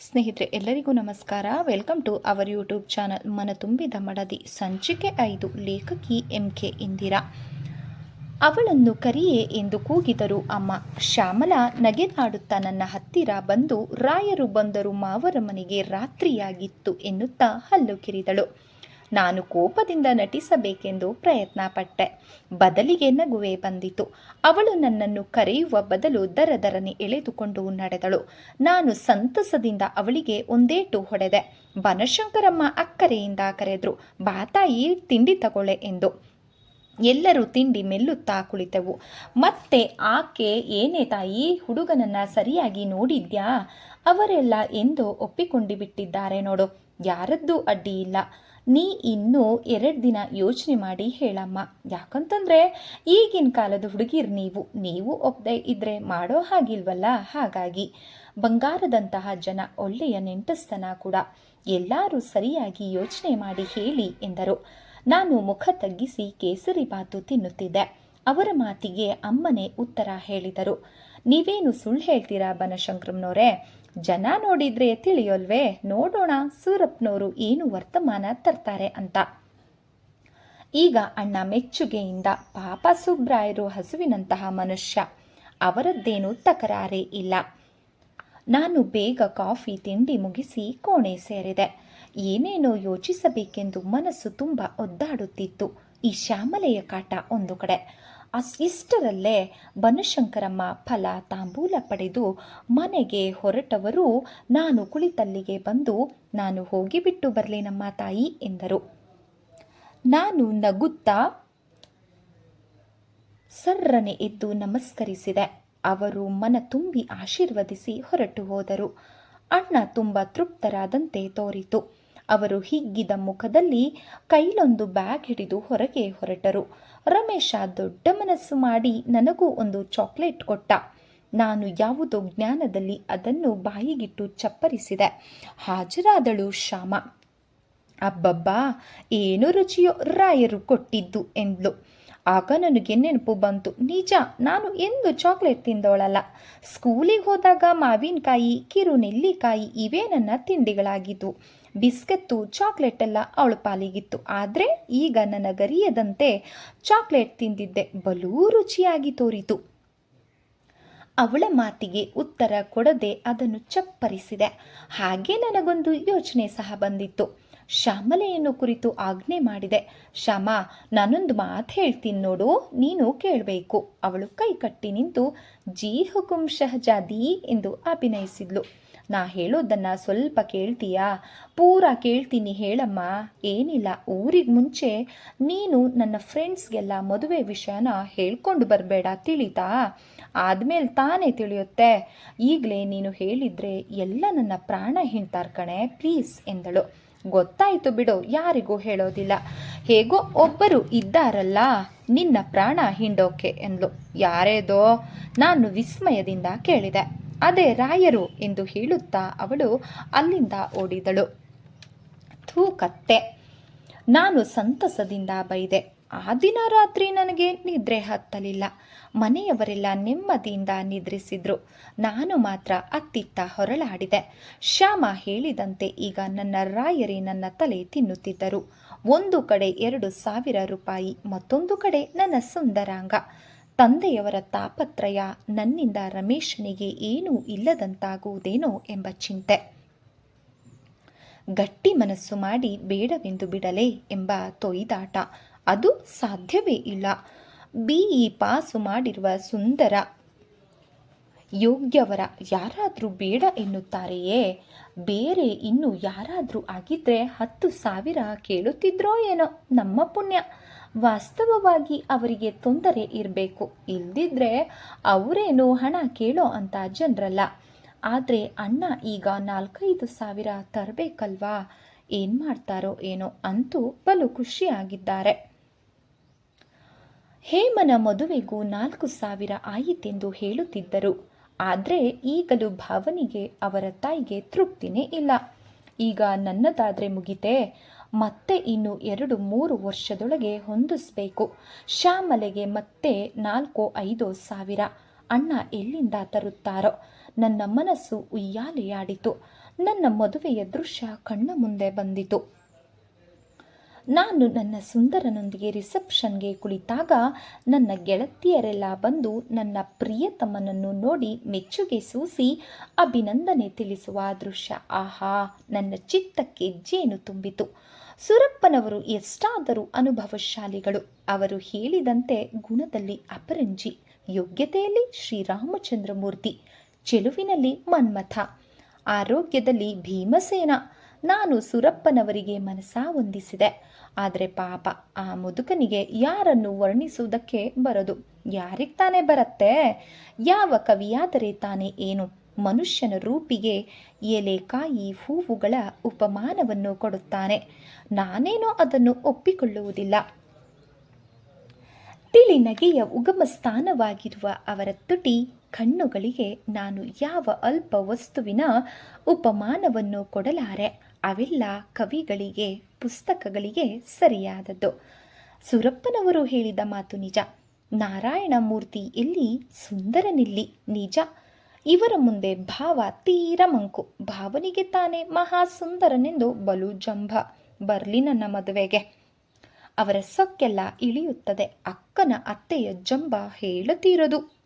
ಸ್ನೇಹಿತರೆ, ಎಲ್ಲರಿಗೂ ನಮಸ್ಕಾರ. Welcome to our YouTube channel ಮನ ತುಂಬಿದ ಮಡದಿ, ಸಂಚಿಕೆ ಐದು, ಲೇಖಕಿ ಎಂ ಕೆ ಇಂದಿರಾ. ಅವಳನ್ನು ಕರಿಯೇ ಎಂದು ಕೂಗಿದರು ಅಮ್ಮ, ಶ್ಯಾಮಲ ನಗೆದಾಡುತ್ತಾ ನನ್ನ ಹತ್ತಿರ ಬಂದು, ರಾಯರು ಬಂದರು ಮಾವರ ಮನೆಗೆ ರಾತ್ರಿಯಾಗಿತ್ತು ಎನ್ನುತ್ತಾ ಹಲ್ಲು ಕಿರಿದಳು. ನಾನು ಕೋಪದಿಂದ ನಟಿಸಬೇಕೆಂದು ಪ್ರಯತ್ನ ಪಟ್ಟೆ ಬದಲಿಗೆ ನಗುವೆ ಬಂದಿತು. ಅವಳು ನನ್ನನ್ನು ಕರೆಯುವ ಬದಲು ದರದರನೆ ಎಳೆದುಕೊಂಡು ನಡೆದಳು. ನಾನು ಸಂತಸದಿಂದ ಅವಳಿಗೆ ಒಂದೇಟು ಹೊಡೆದೆ. ಬನಶಂಕರಮ್ಮ ಅಕ್ಕರೆಯಿಂದ ಕರೆದ್ರು ಬಾತಾಯಿ ತಿಂಡಿ ತಗೊಳ್ಳೆ ಎಂದು. ಎಲ್ಲರೂ ತಿಂಡಿ ಮೆಲ್ಲುತ್ತಾ ಕುಳಿತೆವು. ಮತ್ತೆ ಆಕೆ ಏನೇ ತಾಯಿ, ಹುಡುಗನನ್ನ ಸರಿಯಾಗಿ ನೋಡಿದ್ಯಾ? ಅವರೆಲ್ಲ ಎಂದು ಒಪ್ಪಿಕೊಂಡು ಬಿಟ್ಟಿದ್ದಾರೆ ನೋಡು. ಯಾರದ್ದೂ ಅಡ್ಡಿ ಇಲ್ಲ ನೀ ಇನ್ನೂ ಎರಡು ದಿನ ಯೋಚನೆ ಮಾಡಿ ಹೇಳಮ್ಮ. ಯಾಕಂತಂದ್ರೆ ಈಗಿನ ಕಾಲದ ಹುಡುಗಿರ್ ನೀವು ನೀವು ಒಪ್ಪದೆ ಇದ್ರೆ ಮಾಡೋ ಹಾಗಿಲ್ವಲ್ಲ? ಹಾಗಾಗಿ ಬಂಗಾರದಂತಹ ಜನ ಒಳ್ಳೆಯ ನೆಂಟಸ್ತನ ಕೂಡ. ಎಲ್ಲರೂ ಸರಿಯಾಗಿ ಯೋಚನೆ ಮಾಡಿ ಹೇಳಿ ಎಂದರು. ನಾನು ಮುಖ ತಗ್ಗಿಸಿ ಕೇಸರಿ ಬಾತು ತಿನ್ನುತ್ತಿದ್ದೆ. ಅವರ ಮಾತಿಗೆ ಅಮ್ಮನೇ ಉತ್ತರ ಹೇಳಿದರು. ನೀವೇನು ಸುಳ್ಳು ಹೇಳ್ತೀರಾ ಬನಶಂಕರಂನವರೇ ಜನ ನೋಡಿದ್ರೆ ತಿಳಿಯೋಲ್ವೇ? ನೋಡೋಣ ಸೂರಪ್ಪನವರು ಏನು ವರ್ತಮಾನ ತರ್ತಾರೆ ಅಂತ. ಈಗ ಅಣ್ಣ ಮೆಚ್ಚುಗೆಯಿಂದ ಪಾಪ ಸುಬ್ರಾಯರು ಹಸುವಿನಂತಹ ಮನುಷ್ಯ. ಅವರದ್ದೇನೂ ತಕರಾರೇ ಇಲ್ಲ. ನಾನು ಬೇಗ ಕಾಫಿ ತಿಂಡಿ ಮುಗಿಸಿ ಕೋಣೆ ಸೇರಿದೆ. ಏನೇನೋ ಯೋಚಿಸಬೇಕೆಂದು ಮನಸ್ಸು ತುಂಬ ಒದ್ದಾಡುತ್ತಿತ್ತು. ಈ ಶ್ಯಾಮಲೆಯ ಕಾಟ ಒಂದು ಕಡೆ. ಇಷ್ಟರಲ್ಲೇ ಬನಶಂಕರಮ್ಮ ಫಲ ತಾಂಬೂಲ ಪಡೆದು ಮನೆಗೆ ಹೊರಟವರು, ನಾನು ಕುಳಿತಲ್ಲಿಗೆ ಬಂದು ನಾನು ಹೋಗಿಬಿಟ್ಟು ಬರಲೇನಮ್ಮ ತಾಯಿ ಎಂದರು. ನಾನು ನಗುತ್ತಾ ಸರ್ರನೆ ಎದ್ದು ನಮಸ್ಕರಿಸಿದೆ. ಅವರು ಮನ ತುಂಬಿ ಆಶೀರ್ವದಿಸಿ ಹೊರಟು ಹೋದರು. ಅಣ್ಣ ತುಂಬ ತೃಪ್ತರಾದಂತೆ ತೋರಿತು. ಅವರು ಹಿಗ್ಗಿದ ಮುಖದಲ್ಲಿ ಕೈಲೊಂದು ಬ್ಯಾಗ್ ಹಿಡಿದು ಹೊರಗೆ ಹೊರಟರು. ರಮೇಶ ದೊಡ್ಡ ಮನಸ್ಸು ಮಾಡಿ ನನಗೂ ಒಂದು ಚಾಕ್ಲೇಟ್ ಕೊಟ್ಟ. ನಾನು ಯಾವುದೋ ಜ್ಞಾನದಲ್ಲಿ ಅದನ್ನು ಬಾಯಿಗಿಟ್ಟು ಚಪ್ಪರಿಸಿದೆ. ಹಾಜರಾದಳು ಶ್ಯಾಮ. ಅಬ್ಬಬ್ಬಾ, ಏನು ರುಚಿಯೋ ರಾಯರು ಕೊಟ್ಟಿದ್ದು ಎಂದ್ಲು. ಆಗ ನನಗೆ ನೆನಪು ಬಂತು. ನಿಜ ನಾನು ಎಂದು ಚಾಕ್ಲೇಟ್ ತಿಂದೋಳಲ್ಲ ಸ್ಕೂಲಿಗೆ ಹೋದಾಗ ಮಾವಿನಕಾಯಿ ಕಿರು ನೆಲ್ಲಿಕಾಯಿ ಇವೇ ನನ್ನ ತಿಂಡಿಗಳಾಗಿದ್ದು. ಬಿಸ್ಕೆತ್ತು ಚಾಕ್ಲೇಟ್ ಎಲ್ಲ ಅವಳ ಪಾಲಿಗಿತ್ತು. ಆದರೆ ಈಗ ನನಗರಿಯದಂತೆ ಚಾಕ್ಲೇಟ್ ತಿಂದಿದ್ದೆ. ಬಲೂ ರುಚಿಯಾಗಿ ತೋರಿತು. ಅವಳ ಮಾತಿಗೆ ಉತ್ತರ ಕೊಡದೆ ಅದನ್ನು ಚಪ್ಪರಿಸಿದೆ. ಹಾಗೆ ನನಗೊಂದು ಯೋಚನೆ ಸಹ ಬಂದಿತ್ತು. ಶ್ಯಾಮಲೆಯನ್ನು ಕುರಿತು ಆಜ್ಞೆ ಮಾಡಿದೆ. ಶ್ಯಾಮ, ನಾನೊಂದು ಮಾತು ಹೇಳ್ತೀನಿ ನೋಡು, ನೀನು ಕೇಳಬೇಕು. ಅವಳು ಕೈ ಕಟ್ಟಿ ನಿಂತು, ಜೀ ಹುಕುಂ ಶಹಜಾದಿ ಎಂದು ಅಭಿನಯಿಸಿದ್ಲು. ನಾ ಹೇಳೋದನ್ನ ಸ್ವಲ್ಪ ಕೇಳ್ತೀಯಾ? ಪೂರ ಕೇಳ್ತೀನಿ ಹೇಳಮ್ಮ. ಏನಿಲ್ಲ, ಊರಿಗೆ ಮುಂಚೆ ನೀನು ನನ್ನ ಫ್ರೆಂಡ್ಸ್ಗೆಲ್ಲ ಮದುವೆ ವಿಷಯನ ಹೇಳ್ಕೊಂಡು ಬರಬೇಡ, ತಿಳಿತಾ? ಆದ್ಮೇಲೆ ತಾನೇ ತಿಳಿಯುತ್ತೆ. ಈಗಲೇ ನೀನು ಹೇಳಿದ್ರೆ ಎಲ್ಲ ನನ್ನ ಪ್ರಾಣ ಹಿಂತಾರ್ ಕಣೆ ಪ್ಲೀಸ್ ಎಂದಳು. ಗೊತ್ತಾಯಿತು ಬಿಡು, ಯಾರಿಗೂ ಹೇಳೋದಿಲ್ಲ. ಹೇಗೋ ಒಬ್ಬರು ಇದ್ದಾರಲ್ಲ, ನಿನ್ನ ಪ್ರಾಣ ಹಿಂಡೋಕೆ ಎಂದ್ಲು. ಯಾರೇದೋ? ನಾನು ವಿಸ್ಮಯದಿಂದ ಕೇಳಿದೆ. ಅದೇ ರಾಯರು ಎಂದು ಹೇಳುತ್ತಾ ಅವಳು ಅಲ್ಲಿಂದ ಓಡಿದಳು. ಥೂ ಕತ್ತೆ ನಾನು ಸಂತಸದಿಂದ ಬೈದೆ. ಆ ದಿನ ರಾತ್ರಿ ನನಗೆ ನಿದ್ರೆ ಹತ್ತಲಿಲ್ಲ. ಮನೆಯವರೆಲ್ಲ ನೆಮ್ಮದಿಯಿಂದ ನಿದ್ರಿಸಿದ್ರು. ನಾನು ಮಾತ್ರ ಅತ್ತಿತ್ತ ಹೊರಳಾಡಿದೆ. ಶ್ಯಾಮ ಹೇಳಿದಂತೆ ಈಗ ನನ್ನ ರಾಯರೇ ನನ್ನ ತಲೆ ತಿನ್ನುತ್ತಿದ್ದರು. ಒಂದು ಕಡೆ ಎರಡು ಸಾವಿರ ರೂಪಾಯಿ, ಮತ್ತೊಂದು ಕಡೆ ನನ್ನ ಸುಂದರಾಂಗ. ತಂದೆಯವರ ತಾಪತ್ರಯ ನನ್ನಿಂದ ರಮೇಶನಿಗೆ ಏನೂ ಇಲ್ಲದಂತಾಗುವುದೇನೋ ಎಂಬ ಚಿಂತೆ. ಗಟ್ಟಿ ಮನಸ್ಸು ಮಾಡಿ ಬೇಡವೆಂದು ಬಿಡಲೇ ಎಂಬ ತೊಯ್ದಾಟ. ಅದು ಸಾಧ್ಯವೇ ಇಲ್ಲ. ಬಿಇ ಪಾಸು ಮಾಡಿರುವ ಸುಂದರ ಯೋಗ್ಯವರ ಯಾರಾದರೂ ಬೇಡ ಎನ್ನುತ್ತಾರೆಯೇ? ಬೇರೆ ಇನ್ನು ಯಾರಾದರೂ ಆಗಿದ್ರೆ ಹತ್ತು ಸಾವಿರ ಕೇಳುತ್ತಿದ್ರೋ ಏನೋ ನಮ್ಮ ಪುಣ್ಯ. ವಾಸ್ತವವಾಗಿ ಅವರಿಗೆ ತೊಂದರೆ ಇರಬೇಕು. ಇಲ್ದಿದ್ರೆ ಅವರೇನು ಹಣ ಕೇಳೋ ಅಂತ ಜನರಲ್ಲ. ಆದರೆ ಅಣ್ಣ ಈಗ ನಾಲ್ಕೈದು ಸಾವಿರ ತರಬೇಕಲ್ವಾ? ಏನು ಮಾಡ್ತಾರೋ ಏನೋ ಅಂತೂ ಬಲು ಖುಷಿಯಾಗಿದ್ದಾರೆ. ಹೇಮನ ಮದುವೆಗೂ ನಾಲ್ಕು ಸಾವಿರ ಆಯಿತೆಂದು ಹೇಳುತ್ತಿದ್ದರು. ಆದರೆ ಈಗಲೂ ಭಾವನಿಗೆ ಅವರ ತಾಯಿಗೆ ತೃಪ್ತಿನೇ ಇಲ್ಲ. ಈಗ ನನ್ನದಾದ್ರೆ ಮುಗಿತೆ. ಮತ್ತೆ ಇನ್ನು ಎರಡು ಮೂರು ವರ್ಷದೊಳಗೆ ಹೊಂದಿಸ್ಬೇಕು. ಶ್ಯಾಮಲೆಗೆ ಮತ್ತೆ ನಾಲ್ಕು ಐದು ಸಾವಿರ. ಅಣ್ಣ ಎಲ್ಲಿಂದ ತರುತ್ತಾರೋ? ನನ್ನ ಮನಸ್ಸು ಉಯ್ಯಾಲೆಯಾಡಿತು. ನನ್ನ ಮದುವೆಯ ದೃಶ್ಯ ಕಣ್ಣ ಮುಂದೆ ಬಂದಿತು. ನಾನು ನನ್ನ ಸುಂದರನೊಂದಿಗೆ ರಿಸೆಪ್ಷನ್ಗೆ ಕುಳಿತಾಗ ನನ್ನ ಗೆಳತಿಯರೆಲ್ಲ ಬಂದು ನನ್ನ ಪ್ರಿಯತಮನನ್ನು ನೋಡಿ ಮೆಚ್ಚುಗೆ ಸೂಸಿ ಅಭಿನಂದನೆ ತಿಳಿಸುವ ದೃಶ್ಯ. ಆಹಾ, ನನ್ನ ಚಿತ್ತಕ್ಕೆ ಜೇನು ತುಂಬಿತು. ಸುರಪ್ಪನವರು ಎಷ್ಟಾದರೂ ಅನುಭವಶಾಲಿಗಳು. ಅವರು ಹೇಳಿದಂತೆ ಗುಣದಲ್ಲಿ ಅಪರಂಜಿ, ಯೋಗ್ಯತೆಯಲ್ಲಿ ಶ್ರೀರಾಮಚಂದ್ರಮೂರ್ತಿ, ಚೆಲುವಿನಲ್ಲಿ ಮನ್ಮಥ, ಆರೋಗ್ಯದಲ್ಲಿ ಭೀಮಸೇನ ನಾನು ಸುರಪ್ಪನವರಿಗೆ ಮನಸ ಹೊಂದಿಸಿದೆ ಆದರೆ ಪಾಪ, ಆ ಮುದುಕನಿಗೆ ಯಾರನ್ನು ವರ್ಣಿಸುವುದಕ್ಕೆ ಬರದು? ಯಾರಿಗೆ ತಾನೇ ಬರತ್ತೆ? ಯಾವ ಕವಿಯಾದರೆ ತಾನೇ ಏನು? ಮನುಷ್ಯನ ರೂಪಿಗೆ ಎಲೆಕಾಯಿ ಹೂವುಗಳ ಉಪಮಾನವನ್ನು ಕೊಡುತ್ತಾನೆ. ನಾನೇನೋ ಅದನ್ನು ಒಪ್ಪಿಕೊಳ್ಳುವುದಿಲ್ಲ. ತಿಳಿ ನಗೆಯ ಉಗಮ ಸ್ಥಾನವಾಗಿರುವ ಅವರ ತುಟಿ ಕಣ್ಣುಗಳಿಗೆ ನಾನು ಯಾವ ಅಲ್ಪ ವಸ್ತುವಿನ ಉಪಮಾನವನ್ನು ಕೊಡಲಾರೆ? ಅವೆಲ್ಲ ಕವಿಗಳಿಗೆ, ಪುಸ್ತಕಗಳಿಗೆ ಸರಿಯಾದದ್ದು. ಸುರಪ್ಪನವರು ಹೇಳಿದ ಮಾತು ನಿಜ. ನಾರಾಯಣ ಮೂರ್ತಿ ಎಲ್ಲಿ ಸುಂದರನಿಲ್ಲಿ ನಿಜ. ಇವರ ಮುಂದೆ ಭಾವ ತೀರ ಮಂಕು. ಭಾವನಿಗೆ ತಾನೇ ಮಹಾ ಸುಂದರನೆಂದು ಬಲು ಜಂಭ. ಬರ್ಲಿ ನನ್ನ ಮದುವೆಗೆ. ಅವರ ಸೊಕ್ಕೆಲ್ಲ ಇಳಿಯುತ್ತದೆ. ಅಕ್ಕನ ಅತ್ತೆಯ ಜಂಬ ಹೇಳುತ್ತೀರದು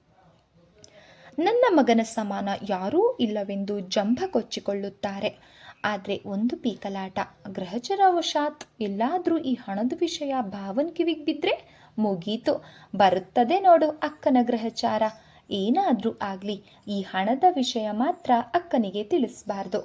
ನನ್ನ ಮಗನ ಸಮಾನ ಯಾರೂ ಇಲ್ಲವೆಂದು ಜಂಭ ಕೊಚ್ಚಿಕೊಳ್ಳುತ್ತಾರೆ. ಆದರೆ ಒಂದು ಪೀಕಲಾಟ ಗ್ರಹಚರವಶಾತ್ ಎಲ್ಲಾದರೂ ಈ ಹಣದ ವಿಷಯ ಭಾವನ್ ಕಿವಿಗೆ ಬಿದ್ದರೆ ಮುಗೀತು. ಬರುತ್ತದೆ ನೋಡು ಅಕ್ಕನ ಗ್ರಹಚಾರ ಏನಾದರೂ ಆಗಲಿ, ಈ ಹಣದ ವಿಷಯ ಮಾತ್ರ ಅಕ್ಕನಿಗೆ ತಿಳಿಸಬಾರ್ದು.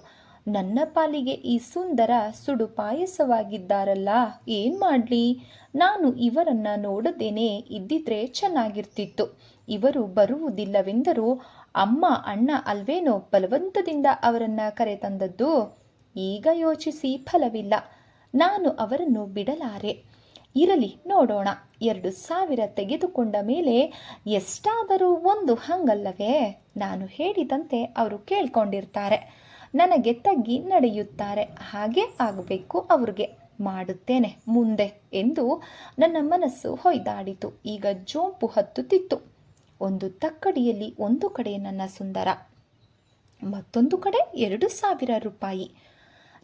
ನನ್ನ ಪಾಲಿಗೆ ಈ ಸುಂದರ ಸುಡು ಪಾಯಸವಾಗಿದ್ದಾರಲ್ಲ, ಏನು ಮಾಡಲಿ? ನಾನು ಇವರನ್ನ ನೋಡದೇನೆ ಇದ್ದಿದ್ರೆ ಚೆನ್ನಾಗಿರ್ತಿತ್ತು. ಇವರು ಬರುವುದಿಲ್ಲವೆಂದರೂ ಅಮ್ಮ ಅಣ್ಣ ಅಲ್ವೇನೋ ಬಲವಂತದಿಂದ ಅವರನ್ನ ಕರೆತಂದದ್ದು? ಈಗ ಯೋಚಿಸಿ ಫಲವಿಲ್ಲ. ನಾನು ಅವರನ್ನು ಬಿಡಲಾರೆ. ಇರಲಿ, ನೋಡೋಣ. ಎರಡು ಸಾವಿರ ತೆಗೆದುಕೊಂಡ ಮೇಲೆ ಎಷ್ಟಾದರೂ ಒಂದು ಹಂಗಲ್ಲವೇ? ನಾನು ಹೇಳಿದಂತೆ ಅವರು ಕೇಳ್ಕೊಂಡಿರ್ತಾರೆ. ನನಗೆ ತಗ್ಗಿ ನಡೆಯುತ್ತಾರೆ. ಹಾಗೆ ಆಗಬೇಕು ಅವ್ರಿಗೆ. ಮಾಡುತ್ತೇನೆ, ಮುಂದೆ ಎಂದು ನನ್ನ ಮನಸ್ಸು ಹೊಯ್ದಾಡಿತು. ಈಗ ಜೋಂಪು ಹತ್ತುತ್ತಿತ್ತು. ಒಂದು ತಕ್ಕಡಿಯಲ್ಲಿ ಒಂದು ಕಡೆ ನನ್ನ ಸುಂದರ, ಮತ್ತೊಂದು ಕಡೆ ಎರಡು ಸಾವಿರ ರೂಪಾಯಿ.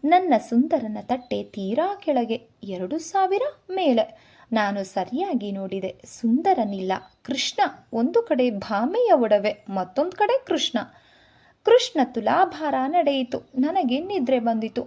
ನನ್ನ ಸುಂದರನ ತಟ್ಟೆ ತೀರಾ ಕೆಳಗೆ ಎರಡು ಸಾವಿರ ಮೇಲೆ. ನಾನು ಸರಿಯಾಗಿ ನೋಡಿದೆ. ಸುಂದರನಿಲ್ಲ. ಕೃಷ್ಣ ಒಂದು ಕಡೆ ಭಾಮೆಯ ಒಡವೆ, ಮತ್ತೊಂದು ಕಡೆ ಕೃಷ್ಣ. ಕೃಷ್ಣ ತುಲಾಭಾರ ನಡೆಯಿತು. ನನಗೆ ನಿದ್ರೆ ಬಂದಿತು.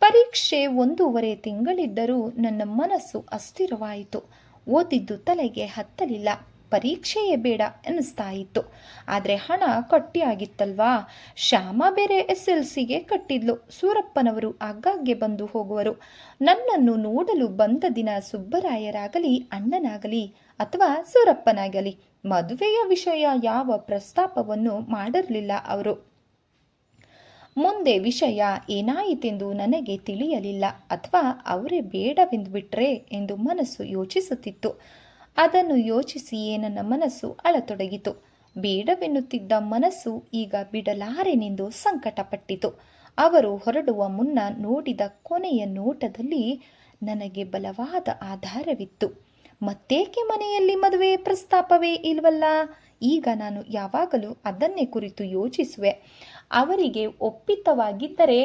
ಪರೀಕ್ಷೆ ಒಂದೂವರೆ ತಿಂಗಳಿದ್ದರೂ ನನ್ನ ಮನಸ್ಸು ಅಸ್ಥಿರವಾಯಿತು. ಓದಿದ್ದು ತಲೆಗೆ ಹತ್ತಲಿಲ್ಲ. ಪರೀಕ್ಷೆಯೇ ಬೇಡ ಅನ್ನಿಸ್ತಾ ಇತ್ತು. ಆದರೆ ಹಣ ಕಟ್ಟಿಯಾಗಿತ್ತಲ್ವಾ? ಶ್ಯಾಮ ಬೇರೆ ಎಸ್ ಎಲ್ ಸಿಗೆ ಕಟ್ಟಿದ್ಲು. ಸೂರಪ್ಪನವರು ಆಗಾಗ್ಗೆ ಬಂದು ಹೋಗುವರು. ನನ್ನನ್ನು ನೋಡಲು ಬಂದ ದಿನ ಸುಬ್ಬರಾಯರಾಗಲಿ, ಅಣ್ಣನಾಗಲಿ ಅಥವಾ ಸೂರಪ್ಪನಾಗಲಿ ಮದುವೆಯ ವಿಷಯ ಯಾವ ಪ್ರಸ್ತಾಪವನ್ನು ಮಾಡಿರಲಿಲ್ಲ ಅವರು. ಮುಂದೆ ವಿಷಯ ಏನಾಯಿತೆಂದು ನನಗೆ ತಿಳಿಯಲಿಲ್ಲ ಅಥವಾ ಅವರೇ ಬೇಡವೆಂದು ಬಿಟ್ರೆ ಎಂದು ಮನಸ್ಸು ಯೋಚಿಸುತ್ತಿತ್ತು. ಅದನ್ನು ಯೋಚಿಸಿಯೇ ನನ್ನ ಮನಸ್ಸು ಅಳತೊಡಗಿತು. ಬೇಡವೆನ್ನುತ್ತಿದ್ದ ಮನಸ್ಸು ಈಗ ಬಿಡಲಾರೆನೆಂದು ಸಂಕಟಪಟ್ಟಿತು. ಅವರು ಹೊರಡುವ ಮುನ್ನ ನೋಡಿದ ಕೊನೆಯ ನೋಟದಲ್ಲಿ ನನಗೆ ಬಲವಾದ ಆಧಾರವಿತ್ತು. ಮತ್ತೇಕೆ ಮನೆಯಲ್ಲಿ ಮದುವೆ ಪ್ರಸ್ತಾಪವೇ ಇಲ್ವಲ್ಲ? ಈಗ ನಾನು ಯಾವಾಗಲೂ ಅದನ್ನೇ ಕುರಿತು ಯೋಚಿಸುವೆ. ಅವರಿಗೆ ಒಪ್ಪಿತವಾಗಿದ್ದರೆ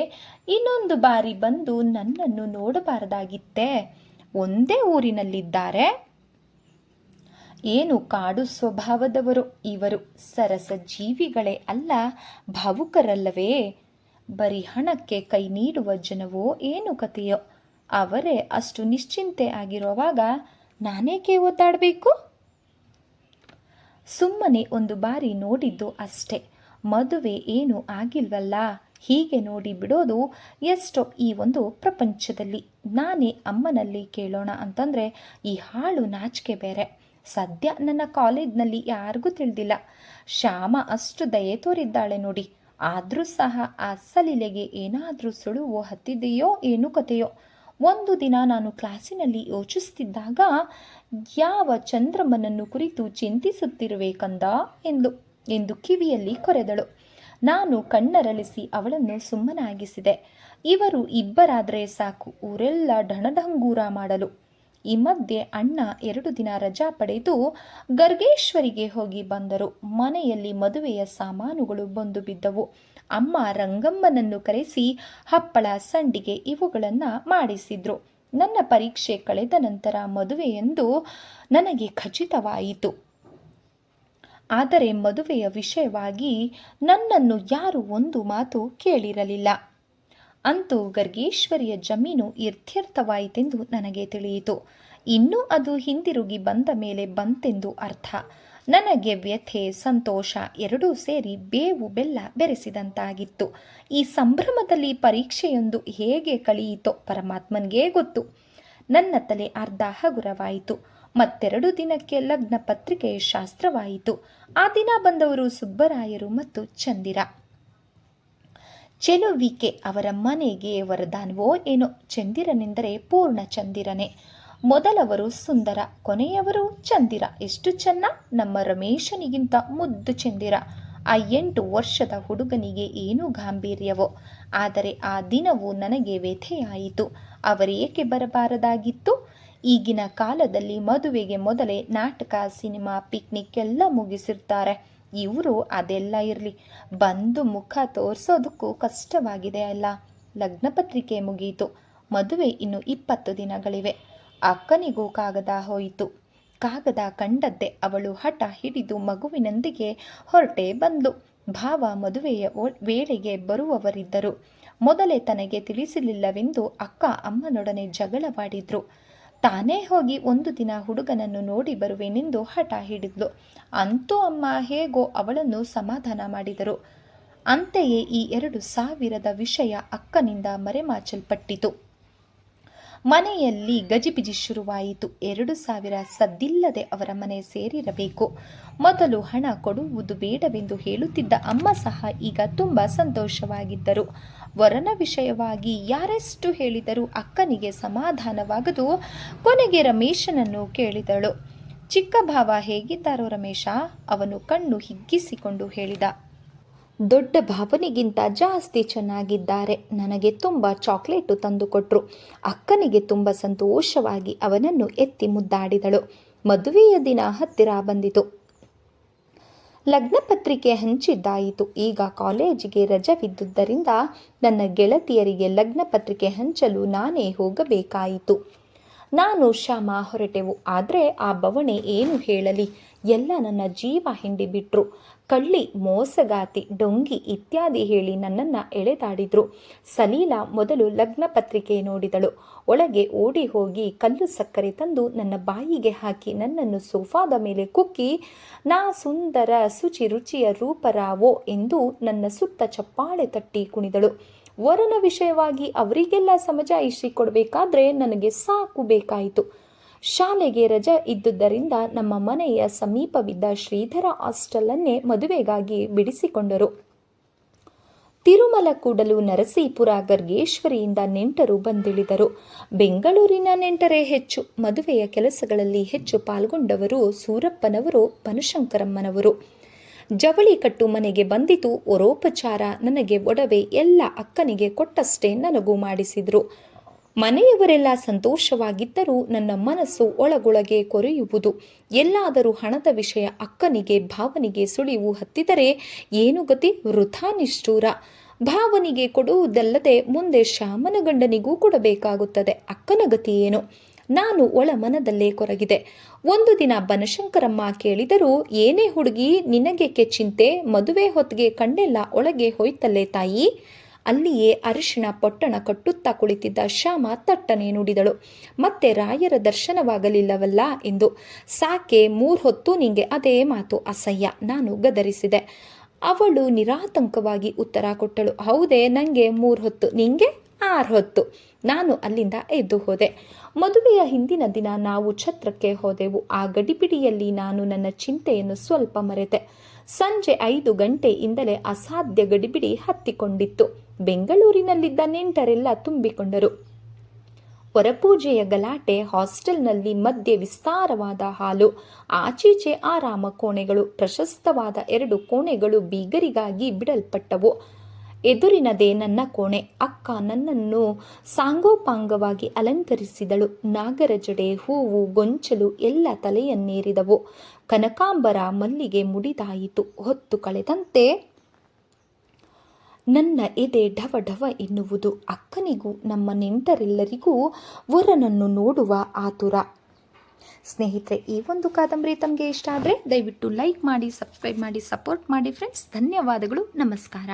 ಇನ್ನೊಂದು ಬಾರಿ ಬಂದು ನನ್ನನ್ನು ನೋಡಬಾರದಾಗಿತ್ತೆ. ಒಂದೇ ಊರಿನಲ್ಲಿದ್ದಾರೆ. ಏನು ಕಾಡು ಸ್ವಭಾವದವರು ಇವರು ಸರಸ ಜೀವಿಗಳೇ ಅಲ್ಲ, ಭಾವುಕರಲ್ಲವೇ? ಬರೀ ಹಣಕ್ಕೆ ಕೈ ನೀಡುವ ಜನವೋ ಏನು ಕಥೆಯೋ? ಅವರೇ ಅಷ್ಟು ನಿಶ್ಚಿಂತೆ ಆಗಿರುವಾಗ ನಾನೇಕೆ ಒದ್ದಾಡಬೇಕು? ಸುಮ್ಮನೆ ಒಂದು ಬಾರಿ ನೋಡಿದ್ದು ಅಷ್ಟೆ. ಮದುವೆ ಏನು ಆಗಿಲ್ವಲ್ಲ? ಹೀಗೆ ನೋಡಿ ಬಿಡೋದು ಎಷ್ಟೋ ಈ ಒಂದು ಪ್ರಪಂಚದಲ್ಲಿ. ನಾನೇ ಅಮ್ಮನಲ್ಲಿ ಕೇಳೋಣ ಅಂತಂದರೆ ಈ ಹಾಳು ನಾಚಿಕೆ ಬೇರೆ. ಸದ್ಯ ನನ್ನ ಕಾಲೇಜ್ನಲ್ಲಿ ಯಾರಿಗೂ ತಿಳಿದಿಲ್ಲ. ಶ್ಯಾಮ ಅಷ್ಟು ದಯೆ ತೋರಿದ್ದಾಳೆ ನೋಡಿ. ಆದರೂ ಸಹ ಆ ಸಲಿಲೆಗೆ ಏನಾದರೂ ಸುಳುವು ಹತ್ತಿದೆಯೋ ಏನು ಕತೆಯೋ. ಒಂದು ದಿನ ನಾನು ಕ್ಲಾಸಿನಲ್ಲಿ ಯೋಚಿಸುತ್ತಿದ್ದಾಗ ಯಾವ ಚಂದ್ರಮ್ಮನನ್ನು ಕುರಿತು ಚಿಂತಿಸುತ್ತಿರಬೇಕಂದ ಎಂದು ಎಂದು ಕಿವಿಯಲ್ಲಿ ಕೊರೆದಳು. ನಾನು ಕಣ್ಣರಳಿಸಿ ಅವಳನ್ನು ಸುಮ್ಮನಾಗಿಸಿದೆ. ಇವರು ಇಬ್ಬರಾದರೆ ಸಾಕು, ಊರೆಲ್ಲ ಢಣಢಂಗೂರ ಮಾಡಲು. ಈ ಮಧ್ಯೆ ಅಣ್ಣ ಎರಡು ದಿನ ರಜಾ ಪಡೆದು ಗರ್ಗೇಶ್ವರಿಗೆ ಹೋಗಿ ಬಂದರು. ಮನೆಯಲ್ಲಿ ಮದುವೆಯ ಸಾಮಾನುಗಳು ಬಂದು ಬಿದ್ದವು. ಅಮ್ಮ ರಂಗಮ್ಮನನ್ನು ಕರೆಸಿ ಹಪ್ಪಳ, ಸಂಡಿಗೆ ಇವುಗಳನ್ನು ಮಾಡಿಸಿದ್ರು. ನನ್ನ ಪರೀಕ್ಷೆ ಕಳೆದ ನಂತರ ಮದುವೆಯೆಂದು ನನಗೆ ಖಚಿತವಾಯಿತು. ಆದರೆ ಮದುವೆಯ ವಿಷಯವಾಗಿ ನನ್ನನ್ನು ಯಾರು ಒಂದು ಮಾತು ಕೇಳಿರಲಿಲ್ಲ. ಅಂತೂ ಗರ್ಗೇಶ್ವರಿಯ ಜಮೀನು ಇರ್ಥ್ಯರ್ಥವಾಯಿತೆಂದು ನನಗೆ ತಿಳಿಯಿತು. ಇನ್ನೂ ಅದು ಹಿಂದಿರುಗಿ ಬಂದ ಮೇಲೆ ಬಂತೆಂದು ಅರ್ಥ. ನನಗೆ ವ್ಯಥೆ, ಸಂತೋಷ ಎರಡೂ ಸೇರಿ ಬೇವು ಬೆಲ್ಲ ಬೆರೆಸಿದಂತಾಗಿತ್ತು. ಈ ಸಂಭ್ರಮದಲ್ಲಿ ಪರೀಕ್ಷೆಯೊಂದು ಹೇಗೆ ಕಳೆಯಿತೋ ಪರಮಾತ್ಮನಿಗೇ ಗೊತ್ತು. ನನ್ನ ತಲೆ ಅರ್ಧ ಹಗುರವಾಯಿತು. ಮತ್ತೆರಡು ದಿನಕ್ಕೆ ಲಗ್ನ ಪತ್ರಿಕೆಯ ಶಾಸ್ತ್ರವಾಯಿತು. ಆ ದಿನ ಬಂದವರು ಸುಬ್ಬರಾಯರು ಮತ್ತು ಚಂದಿರ. ಚೆಲುವಿಕೆ ಅವರ ಮನೆಗೆ ವರದಾನವೋ ಏನೋ ಚಂದಿರನೆಂದರೆ ಪೂರ್ಣ ಚಂದಿರನೇ. ಮೊದಲವರು ಸುಂದರ, ಕೊನೆಯವರು ಚಂದಿರ. ಎಷ್ಟು ಚೆನ್ನ? ನಮ್ಮ ರಮೇಶನಿಗಿಂತ ಮುದ್ದು ಚಂದಿರ. ಆ ಎಂಟು ವರ್ಷದ ಹುಡುಗನಿಗೆ ಏನು ಗಾಂಭೀರ್ಯವೋ? ಆದರೆ ಆ ದಿನವೂ ನನಗೆ ವ್ಯಥೆಯಾಯಿತು. ಅವರೇಕೆ ಬರಬಾರದಾಗಿತ್ತು? ಈಗಿನ ಕಾಲದಲ್ಲಿ ಮದುವೆಗೆ ಮೊದಲೇ ನಾಟಕ, ಸಿನಿಮಾ, ಪಿಕ್ನಿಕ್ ಎಲ್ಲ ಮುಗಿಸಿರ್ತಾರೆ. ಇವರು ಅದೆಲ್ಲ ಇರಲಿ. ಬಂದು ಮುಖ ತೋರಿಸೋದಕ್ಕೂ ಕಷ್ಟವಾಗಿದೆ ಅಲ್ಲ. ಲಗ್ನ ಪತ್ರಿಕೆ ಮುಗಿಯಿತು ಮದುವೆ ಇನ್ನು ಇಪ್ಪತ್ತು ದಿನಗಳಿವೆ. ಅಕ್ಕನಿಗೂ ಕಾಗದ ಹೋಯಿತು. ಕಾಗದ ಕಂಡದ್ದೆ ಅವಳು ಹಠ ಹಿಡಿದು ಮಗುವಿನೊಂದಿಗೆ ಹೊರಟೆ ಬಂದು ಭಾವ ಮದುವೆಯ ವೇಳೆಗೆ ಬರುವವರಿದ್ದರು. ಮೊದಲೇ ತನಗೆ ತಿಳಿಸಲಿಲ್ಲವೆಂದು ಅಕ್ಕ ಅಮ್ಮನೊಡನೆ ಜಗಳವಾಡಿದ್ರು. ತಾನೇ ಹೋಗಿ ಒಂದು ದಿನ ಹುಡುಗನನ್ನು ನೋಡಿ ಬರುವೆನೆಂದು ಹಠ ಹಿಡಿದ್ಲು. ಅಂತೂ ಅಮ್ಮ ಹೇಗೋ ಅವಳನ್ನು ಸಮಾಧಾನ ಮಾಡಿದರು. ಅಂತೆಯೇ ಈ ಎರಡು ಸಾವಿರದ ವಿಷಯ ಅಕ್ಕನಿಂದ ಮರೆಮಾಚಲ್ಪಟ್ಟಿತು. ಮನೆಯಲ್ಲಿ ಗಜಿಬಿಜಿ ಶುರುವಾಯಿತು. ಎರಡು ಸಾವಿರ ಸದ್ದಿಲ್ಲದೆ ಅವರ ಮನೆ ಸೇರಿರಬೇಕು. ಮೊದಲು ಹಣ ಕೊಡುವುದು ಬೇಡವೆಂದು ಹೇಳುತ್ತಿದ್ದ ಅಮ್ಮ ಸಹ ಈಗ ತುಂಬ ಸಂತೋಷವಾಗಿದ್ದರು. ವರನ ವಿಷಯವಾಗಿ ಯಾರೆಷ್ಟು ಹೇಳಿದರೂ ಅಕ್ಕನಿಗೆ ಸಮಾಧಾನವಾಗದು. ಕೊನೆಗೆ ರಮೇಶನನ್ನು ಕೇಳಿದಳು. ಚಿಕ್ಕ ಭಾವ ಹೇಗಿದ್ದಾರೋ ರಮೇಶ? ಅವನು ಕಣ್ಣು ಹಿಗ್ಗಿಸಿಕೊಂಡು ಹೇಳಿದ. ದೊಡ್ಡ ಭಾವನಿಗಿಂತ ಜಾಸ್ತಿ ಚೆನ್ನಾಗಿದ್ದಾರೆ. ನನಗೆ ತುಂಬ ಚಾಕ್ಲೇಟು ತಂದುಕೊಟ್ರು. ಅಕ್ಕನಿಗೆ ತುಂಬ ಸಂತೋಷವಾಗಿ ಅವನನ್ನು ಎತ್ತಿ ಮುದ್ದಾಡಿದಳು. ಮದುವೆಯ ದಿನ ಹತ್ತಿರ ಬಂದಿತು. ಲಗ್ನ ಪತ್ರಿಕೆ ಹಂಚಿದ್ದಾಯಿತು. ಈಗ ಕಾಲೇಜಿಗೆ ರಜವಿದ್ದುದರಿಂದ ನನ್ನ ಗೆಳತಿಯರಿಗೆ ಲಗ್ನ ಪತ್ರಿಕೆ ಹಂಚಲು ನಾನೇ ಹೋಗಬೇಕಾಯಿತು. ನಾನು ಶ್ಯಾಮ ಹೊರಟೆವು. ಆದರೆ ಆ ಬವಣೆ ಏನು ಹೇಳಲಿ? ಎಲ್ಲ ನನ್ನ ಜೀವ ಹಿಂಡಿ ಬಿಟ್ರು. ಕಳ್ಳಿ, ಮೋಸಗಾತಿ, ಡೊಂಗಿ ಇತ್ಯಾದಿ ಹೇಳಿ ನನ್ನನ್ನು ಎಳೆದಾಡಿದ್ರು. ಸಲೀಲ ಮೊದಲು ಲಗ್ನ ಪತ್ರಿಕೆ ನೋಡಿದಳು. ಒಳಗೆ ಓಡಿ ಹೋಗಿ ಕಲ್ಲು ಸಕ್ಕರೆ ತಂದು ನನ್ನ ಬಾಯಿಗೆ ಹಾಕಿ ನನ್ನನ್ನು ಸೋಫಾದ ಮೇಲೆ ಕುಕ್ಕಿ, ನಾ ಸುಂದರ ಶುಚಿ ರುಚಿಯ ರೂಪರಾವೋ ಎಂದು ನನ್ನ ಸುತ್ತ ಚಪ್ಪಾಳೆ ತಟ್ಟಿ ಕುಣಿದಳು. ವರನ ವಿಷಯವಾಗಿ ಅವರಿಗೆಲ್ಲ ಸಮಜಾಯಿಷಿ ಕೊಡಬೇಕಾದ್ರೆ ನನಗೆ ಸಾಕು ಬೇಕಾಯಿತು. ಶಾಲೆಗೆ ರಜೆ ಇದ್ದುದರಿಂದ ನಮ್ಮ ಮನೆಯ ಸಮೀಪವಿದ್ದ ಶ್ರೀಧರ ಹಾಸ್ಟೆಲನ್ನೇ ಮದುವೆಗಾಗಿ ಬಿಡಿಸಿಕೊಂಡರು. ತಿರುಮಲ ಕೂಡಲು ನರಸೀಪುರ ಗರ್ಗೇಶ್ವರಿಯಿಂದ ನೆಂಟರು ಬಂದಿಳಿದರು. ಬೆಂಗಳೂರಿನ ನೆಂಟರೇ ಹೆಚ್ಚು. ಮದುವೆಯ ಕೆಲಸಗಳಲ್ಲಿ ಹೆಚ್ಚು ಪಾಲ್ಗೊಂಡವರು ಸೂರಪ್ಪನವರು, ಬನಶಂಕರಮ್ಮನವರು. ಜವಳಿ ಕಟ್ಟು ಮನೆಗೆ ಬಂದಿತು. ಒರೋಪಚಾರ ನನಗೆ ಒಡವೆ ಎಲ್ಲ ಅಕ್ಕನಿಗೆ ಕೊಟ್ಟಷ್ಟೇ ನನಗೂ ಮಾಡಿಸಿದ್ರು. ಮನೆಯವರೆಲ್ಲ ಸಂತೋಷವಾಗಿದ್ದರೂ ನನ್ನ ಮನಸ್ಸು ಒಳಗೊಳಗೆ ಕೊರೆಯುವುದು. ಎಲ್ಲಾದರೂ ಹಣದ ವಿಷಯ ಅಕ್ಕನಿಗೆ, ಭಾವನಿಗೆ ಸುಳಿವು ಹತ್ತಿದರೆ ಏನು ಗತಿ? ವೃಥಾ ನಿಷ್ಠೂರ. ಭಾವನಿಗೆ ಕೊಡುವುದಲ್ಲದೆ ಮುಂದೆ ಶ್ಯಾಮನ ಗಂಡನಿಗೂ ಕೊಡಬೇಕಾಗುತ್ತದೆ. ಅಕ್ಕನ ಗತಿ ಏನು? ನಾನು ಒಳ ಮನದಲ್ಲೇ ಕೊರಗಿದೆ. ಒಂದು ದಿನ ಬನಶಂಕರಮ್ಮ ಕೇಳಿದರು, ಏನೇ ಹುಡುಗಿ, ನಿನಗೇಕೆ ಚಿಂತೆ? ಮದುವೆ ಹೊತ್ತಿಗೆ ಕಣ್ಣೆಲ್ಲ ಒಳಗೆ ಹೋಯ್ತಲ್ಲೇ ತಾಯಿ? ಅಲ್ಲಿಯೇ ಅರಿಶಿಣ ಪೊಟ್ಟಣ ಕಟ್ಟುತ್ತಾ ಕುಳಿತಿದ್ದ ಶ್ಯಾಮ ತಟ್ಟನೆ ನುಡಿದಳು. ಮತ್ತೆ ರಾಯರ ದರ್ಶನವಾಗಲಿಲ್ಲವಲ್ಲ ಎಂದು. ಸಾಕೆ ಮೂರ್ ಹೊತ್ತು ನಿಂಗೆ ಅದೇ ಮಾತು ಅಸಹ್ಯ, ನಾನು ಗದರಿಸಿದೆ. ಅವಳು ನಿರಾತಂಕವಾಗಿ ಉತ್ತರ ಕೊಟ್ಟಳು. ಹೌದೇ ನನಗೆ ಮೂರು ಹೊತ್ತು. ನಿಂಗೆ ಆರು ಹೊತ್ತು. ನಾನು ಅಲ್ಲಿಂದ ಎದ್ದು ಹೋದೆ. ಮದುವೆಯ ಹಿಂದಿನ ದಿನ ನಾವು ಛತ್ರಕ್ಕೆ ಹೋದೆವು. ಆ ಗಡಿಬಿಡಿಯಲ್ಲಿ ನಾನು ನನ್ನ ಚಿಂತೆಯನ್ನು ಸ್ವಲ್ಪ ಮರೆತೆ. ಸಂಜೆ ಐದು ಗಂಟೆಯಿಂದಲೇ ಅಸಾಧ್ಯ ಗಡಿಬಿಡಿ ಹತ್ತಿಕೊಂಡಿತ್ತು. ಬೆಂಗಳೂರಿನಲ್ಲಿದ್ದ ನೆಂಟರೆಲ್ಲ ತುಂಬಿಕೊಂಡರು. ಹೊರಪೂಜೆಯ ಗಲಾಟೆ, ಹಾಸ್ಟೆಲ್ನಲ್ಲಿ ಮಧ್ಯೆ ವಿಸ್ತಾರವಾದ ಹಾಲು, ಆಚೀಚೆ ಆರಾಮ ಕೋಣೆಗಳು, ಪ್ರಶಸ್ತವಾದ ಎರಡು ಕೋಣೆಗಳು ಬೀಗರಿಗಾಗಿ ಬಿಡಲ್ಪಟ್ಟವು. ಎದುರಿನದೇ ನನ್ನ ಕೋಣೆ. ಅಕ್ಕ ನನ್ನನ್ನು ಸಾಂಗೋಪಾಂಗವಾಗಿ ಅಲಂಕರಿಸಿದಳು. ನಾಗರ ಜಡೆ ಹೂವು, ಗೊಂಚಲು ಎಲ್ಲ ತಲೆಯನ್ನೇರಿದವು. ಕನಕಾಂಬರ ಮಲ್ಲಿಗೆ ಮುಡಿದಾಯಿತು. ಹೊತ್ತು ಕಳೆದಂತೆ ನನ್ನ ಎದೆ ಢವ ಢವ ಎನ್ನುವುದು. ಅಕ್ಕನಿಗೂ ನಮ್ಮ ನೆಂಟರೆಲ್ಲರಿಗೂ ವರನನ್ನು ನೋಡುವ ಆತುರ. ಸ್ನೇಹಿತರೆ, ಈ ಒಂದು ಕಾದಂಬರಿ ತಮಗೆ ಇಷ್ಟ ಆದರೆ ದಯವಿಟ್ಟು ಲೈಕ್ ಮಾಡಿ ಸಬ್ಸ್ಕ್ರೈಬ್ ಮಾಡಿ ಸಪೋರ್ಟ್ ಮಾಡಿ ಫ್ರೆಂಡ್ಸ್ ಧನ್ಯವಾದಗಳು. ನಮಸ್ಕಾರ.